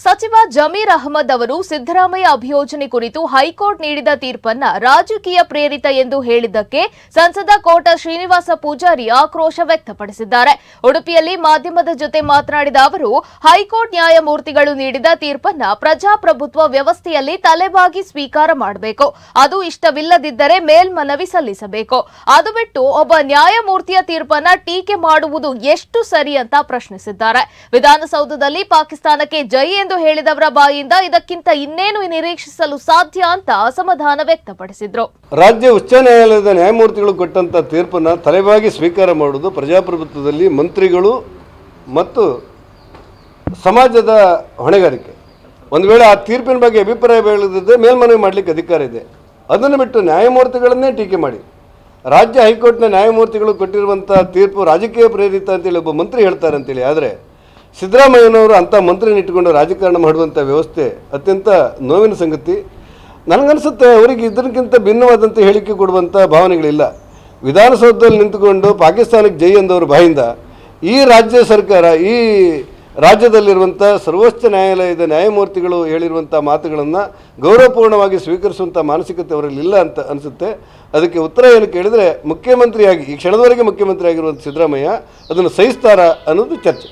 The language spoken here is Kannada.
ಸಚಿವ ಜಮೀರ್ ಅಹಮದ್ ಅವರು ಸಿದ್ದರಾಮಯ್ಯ ಅಭಿಯೋಜನೆ ಕುರಿತು ಹೈಕೋರ್ಟ್ ನೀಡಿದ ತೀರ್ಪನ್ನ ರಾಜಕೀಯ ಪ್ರೇರಿತ ಎಂದು ಹೇಳಿದ್ದಕ್ಕೆ ಸಂಸದ ಕೋಟ ಶ್ರೀನಿವಾಸ ಪೂಜಾರಿ ಆಕ್ರೋಶ ವ್ಯಕ್ತಪಡಿಸಿದ್ದಾರೆ. ಉಡುಪಿಯಲ್ಲಿ ಮಾಧ್ಯಮದ ಜೊತೆ ಮಾತನಾಡಿದ ಅವರು, ಹೈಕೋರ್ಟ್ ನ್ಯಾಯಮೂರ್ತಿಗಳು ನೀಡಿದ ತೀರ್ಪನ್ನ ಪ್ರಜಾಪ್ರಭುತ್ವ ವ್ಯವಸ್ಥೆಯಲ್ಲಿ ತಲೆಬಾಗಿ ಸ್ವೀಕಾರ ಮಾಡಬೇಕು. ಅದು ಇಷ್ಟವಿಲ್ಲದಿದ್ದರೆ ಮೇಲ್ಮನವಿ ಸಲ್ಲಿಸಬೇಕು. ಅದು ಬಿಟ್ಟು ಒಬ್ಬ ನ್ಯಾಯಮೂರ್ತಿಯ ತೀರ್ಪನ್ನ ಟೀಕೆ ಮಾಡುವುದು ಎಷ್ಟು ಸರಿ ಅಂತ ಪ್ರಶ್ನಿಸಿದ್ದಾರೆ. ವಿಧಾನಸೌಧದಲ್ಲಿ ಪಾಕಿಸ್ತಾನಕ್ಕೆ ಜೈ ಎಂದು ಹೇಳಿದವರ ಬಾಯಿಂದ ಇದಕ್ಕಿಂತ ಇನ್ನೇನು ನಿರೀಕ್ಷಿಸಲು ಸಾಧ್ಯ ಅಂತ ಅಸಮಾಧಾನ ವ್ಯಕ್ತಪಡಿಸಿದ್ರು. ರಾಜ್ಯ ಉಚ್ಚ ನ್ಯಾಯಾಲಯದ ನ್ಯಾಯಮೂರ್ತಿಗಳು ಕೊಟ್ಟಂತ ತೀರ್ಪನ್ನು ತಲೆಬಾಗಿ ಸ್ವೀಕಾರ ಮಾಡುವುದು ಪ್ರಜಾಪ್ರಭುತ್ವದಲ್ಲಿ ಮಂತ್ರಿಗಳು ಮತ್ತು ಸಮಾಜದ ಹೊಣೆಗಾರಿಕೆ. ಒಂದು ವೇಳೆ ಆ ತೀರ್ಪಿನ ಬಗ್ಗೆ ಅಭಿಪ್ರಾಯ ಬೆಳೆದಿದ್ದರೆ ಮೇಲ್ಮನವಿ ಮಾಡಲಿಕ್ಕೆ ಅಧಿಕಾರ ಇದೆ. ಅದನ್ನು ಬಿಟ್ಟು ನ್ಯಾಯಮೂರ್ತಿಗಳನ್ನೇ ಟೀಕೆ ಮಾಡಿ. ರಾಜ್ಯ ಹೈಕೋರ್ಟ್ನ ನ್ಯಾಯಮೂರ್ತಿಗಳು ಕೊಟ್ಟಿರುವಂಥ ತೀರ್ಪು ರಾಜಕೀಯ ಪ್ರೇರಿತ ಅಂತೇಳಿ ಒಬ್ಬ ಮಂತ್ರಿ ಹೇಳ್ತಾರೆ ಅಂತೇಳಿ ಆದರೆ ಸಿದ್ದರಾಮಯ್ಯನವರು ಅಂಥ ಮಂತ್ರಿನ ಇಟ್ಟುಕೊಂಡು ರಾಜಕಾರಣ ಮಾಡುವಂಥ ವ್ಯವಸ್ಥೆ ಅತ್ಯಂತ ನೋವಿನ ಸಂಗತಿ. ನನಗನ್ಸುತ್ತೆ ಅವರಿಗೆ ಇದಕ್ಕಿಂತ ಭಿನ್ನವಾದಂಥ ಹೇಳಿಕೆ ಕೊಡುವಂಥ ಭಾವನೆಗಳಿಲ್ಲ. ವಿಧಾನಸೌಧದಲ್ಲಿ ನಿಂತುಕೊಂಡು ಪಾಕಿಸ್ತಾನಕ್ಕೆ ಜೈ ಎಂದವರು ಬಾಯಿಂದ ಈ ರಾಜ್ಯ ಸರ್ಕಾರ, ಈ ರಾಜ್ಯದಲ್ಲಿರುವಂಥ ಸರ್ವೋಚ್ಚ ನ್ಯಾಯಾಲಯದ ನ್ಯಾಯಮೂರ್ತಿಗಳು ಹೇಳಿರುವಂಥ ಮಾತುಗಳನ್ನು ಗೌರವಪೂರ್ಣವಾಗಿ ಸ್ವೀಕರಿಸುವಂಥ ಮಾನಸಿಕತೆ ಅವರಲ್ಲಿ ಇಲ್ಲ ಅಂತ ಅನಿಸುತ್ತೆ. ಅದಕ್ಕೆ ಉತ್ತರ ಏನು ಕೇಳಿದರೆ ಮುಖ್ಯಮಂತ್ರಿಯಾಗಿ, ಈ ಕ್ಷಣದವರೆಗೆ ಮುಖ್ಯಮಂತ್ರಿಯಾಗಿರುವಂಥ ಸಿದ್ದರಾಮಯ್ಯ ಅದನ್ನು ಸಹಿಸ್ತಾರಾ ಅನ್ನೋದು ಚರ್ಚೆ.